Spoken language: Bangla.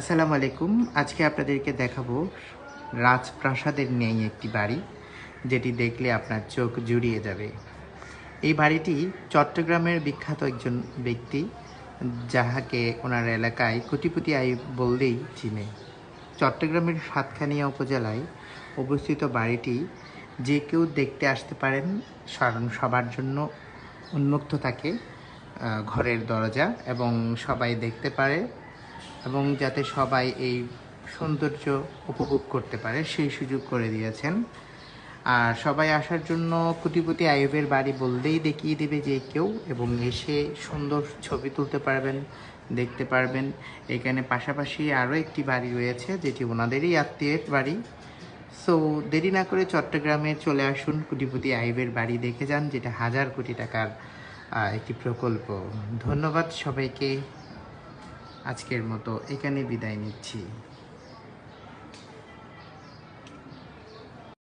আসসালামু আলাইকুম। আজকে আপনাদেরকে দেখাবো রাজপ্রাসাদের নেই একটি বাড়ি, যেটি দেখলে আপনার চোখ জুড়িয়ে যাবে। এই বাড়িটি চট্টগ্রামের বিখ্যাত একজন ব্যক্তি, যাহাকে ওনার এলাকায় কোটিপতি আই বললেই চিনে। চট্টগ্রামের সাতখানিয়া উপজেলায় অবস্থিত বাড়িটি যে কেউ দেখতে আসতে পারেন সবার জন্য উন্মুক্ত থাকে ঘরের দরজা এবং সবাই দেখতে পারে। এবং যাতে সবাই এই সৌন্দর্য উপভোগ করতে পারে, সেই সুযোগ করে দিয়েছেন। আর সবাই আসার জন্য কোটিপতি আয়ুবের বাড়ি বললেই দেখিয়ে দেবে যে কেউ এবং এসে সুন্দর ছবি তুলতে পারবেন, দেখতে পারবেন। এখানে পাশাপাশি আরও একটি বাড়ি রয়েছে, যেটি ওনাদেরই আত্মীয়ের বাড়ি। সো দেরি না করে চট্টগ্রামে চলে আসুন কোটিপতি আইবের বাড়ি দেখে যান, যেটা হাজার কোটি টাকার একটি প্রকল্প। ধন্যবাদ সবাইকে। আজকের মতো এখানে বিদায় নিচ্ছি।